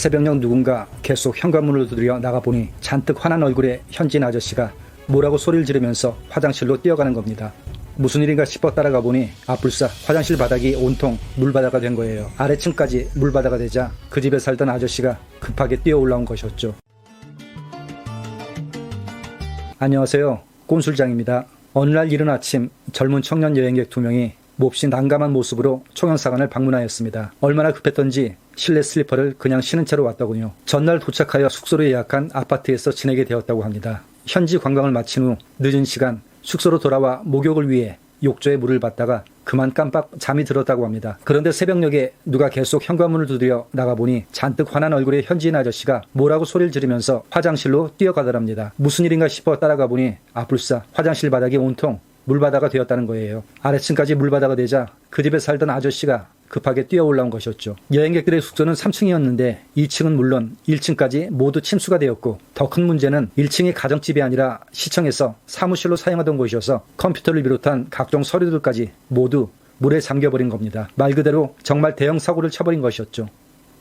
새벽녘 누군가 계속 현관문을 두드려 나가보니 잔뜩 화난 얼굴의 현진 아저씨가 뭐라고 소리를 지르면서 화장실로 뛰어가는 겁니다. 무슨 일인가 싶어 따라가 보니 아뿔싸 화장실 바닥이 온통 물바다가 된 거예요. 아래층까지 물바다가 되자 그 집에 살던 아저씨가 급하게 뛰어 올라온 것이었죠. 안녕하세요. 꼰술장입니다. 어느 날 이른 아침 젊은 청년 여행객 두 명이 몹시 난감한 모습으로 총영사관을 방문하였습니다. 얼마나 급했던지 실내 슬리퍼를 그냥 신은 채로 왔더군요. 전날 도착하여 숙소를 예약한 아파트에서 지내게 되었다고 합니다. 현지 관광을 마친 후 늦은 시간 숙소로 돌아와 목욕을 위해 욕조에 물을 받다가 그만 깜빡 잠이 들었다고 합니다. 그런데 새벽녘에 누가 계속 현관문을 두드려 나가보니 잔뜩 화난 얼굴의 현지인 아저씨가 뭐라고 소리를 지르면서 화장실로 뛰어가더랍니다. 무슨 일인가 싶어 따라가 보니 아불싸 화장실 바닥이 온통 물바다가 되었다는 거예요. 아래층까지 물바다가 되자 그 집에 살던 아저씨가 급하게 뛰어 올라온 것이었죠. 여행객들의 숙소는 3층이었는데 2층은 물론 1층까지 모두 침수가 되었고 더 큰 문제는 1층이 가정집이 아니라 시청에서 사무실로 사용하던 곳이어서 컴퓨터를 비롯한 각종 서류들까지 모두 물에 잠겨버린 겁니다. 말 그대로 정말 대형 사고를 쳐버린 것이었죠.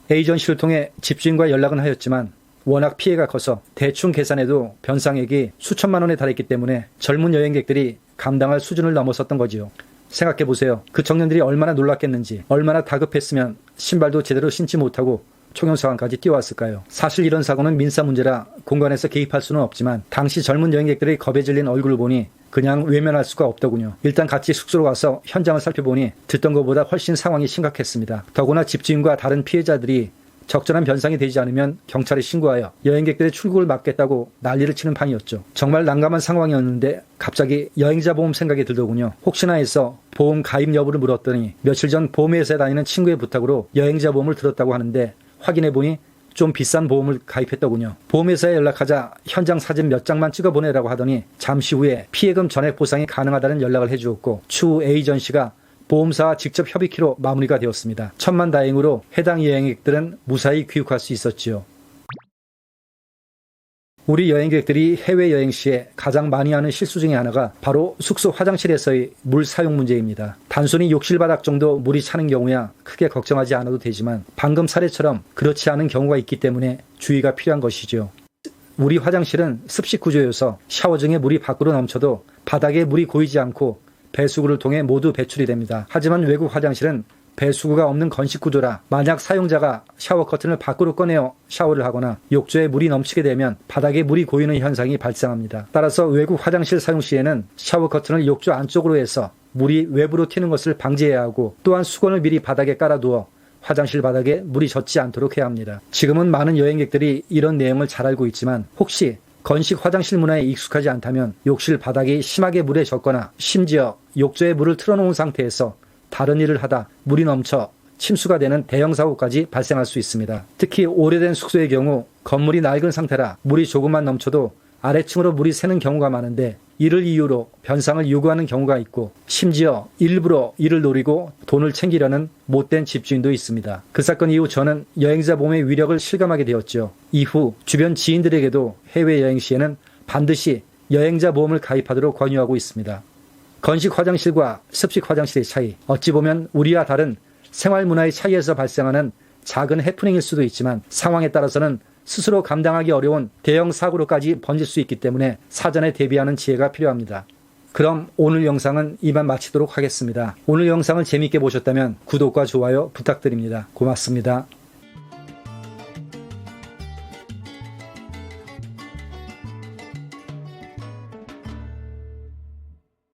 에이전시를 통해 집주인과 연락은 하였지만 워낙 피해가 커서 대충 계산해도 변상액이 수천만 원에 달했기 때문에 젊은 여행객들이 감당할 수준을 넘어섰던 거지요. 생각해 보세요. 그 청년들이 얼마나 놀랐겠는지, 얼마나 다급했으면 신발도 제대로 신지 못하고 총영사관까지 뛰어왔을까요? 사실 이런 사고는 민사 문제라 공간에서 개입할 수는 없지만 당시 젊은 여행객들의 겁에 질린 얼굴을 보니 그냥 외면할 수가 없더군요. 일단 같이 숙소로 가서 현장을 살펴보니 듣던 것보다 훨씬 상황이 심각했습니다. 더구나 집주인과 다른 피해자들이 적절한 변상이 되지 않으면 경찰에 신고하여 여행객들의 출국을 막겠다고 난리를 치는 판이었죠. 정말 난감한 상황이었는데 갑자기 여행자 보험 생각이 들더군요. 혹시나 해서 보험 가입 여부를 물었더니 며칠 전 보험회사에 다니는 친구의 부탁으로 여행자 보험을 들었다고 하는데 확인해 보니 좀 비싼 보험을 가입했더군요. 보험회사에 연락하자 현장 사진 몇 장만 찍어 보내라고 하더니 잠시 후에 피해금 전액 보상이 가능하다는 연락을 해주었고 추후 에이전시가 보험사와 직접 협의키로 마무리가 되었습니다. 천만 다행으로 해당 여행객들은 무사히 귀국할 수 있었지요. 우리 여행객들이 해외여행 시에 가장 많이 하는 실수 중에 하나가 바로 숙소 화장실에서의 물 사용 문제입니다. 단순히 욕실 바닥 정도 물이 차는 경우야 크게 걱정하지 않아도 되지만 방금 사례처럼 그렇지 않은 경우가 있기 때문에 주의가 필요한 것이죠. 우리 화장실은 습식 구조여서 샤워 중에 물이 밖으로 넘쳐도 바닥에 물이 고이지 않고 배수구를 통해 모두 배출이 됩니다. 하지만 외국 화장실은 배수구가 없는 건식 구조라 만약 사용자가 샤워 커튼을 밖으로 꺼내어 샤워를 하거나 욕조에 물이 넘치게 되면 바닥에 물이 고이는 현상이 발생합니다. 따라서 외국 화장실 사용 시에는 샤워 커튼을 욕조 안쪽으로 해서 물이 외부로 튀는 것을 방지해야 하고 또한 수건을 미리 바닥에 깔아두어 화장실 바닥에 물이 젖지 않도록 해야 합니다. 지금은 많은 여행객들이 이런 내용을 잘 알고 있지만 혹시 건식 화장실 문화에 익숙하지 않다면 욕실 바닥이 심하게 물에 젖거나 심지어 욕조에 물을 틀어놓은 상태에서 다른 일을 하다 물이 넘쳐 침수가 되는 대형 사고까지 발생할 수 있습니다. 특히 오래된 숙소의 경우 건물이 낡은 상태라 물이 조금만 넘쳐도 아래층으로 물이 새는 경우가 많은데 이를 이유로 변상을 요구하는 경우가 있고 심지어 일부러 이를 노리고 돈을 챙기려는 못된 집주인도 있습니다. 그 사건 이후 저는 여행자 보험의 위력을 실감하게 되었죠. 이후 주변 지인들에게도 해외여행 시에는 반드시 여행자 보험을 가입하도록 권유하고 있습니다. 건식 화장실과 습식 화장실의 차이, 어찌 보면 우리와 다른 생활 문화의 차이에서 발생하는 작은 해프닝일 수도 있지만 상황에 따라서는 스스로 감당하기 어려운 대형 사고로까지 번질 수 있기 때문에 사전에 대비하는 지혜가 필요합니다. 그럼 오늘 영상은 이만 마치도록 하겠습니다. 오늘 영상을 재밌게 보셨다면 구독과 좋아요 부탁드립니다. 고맙습니다.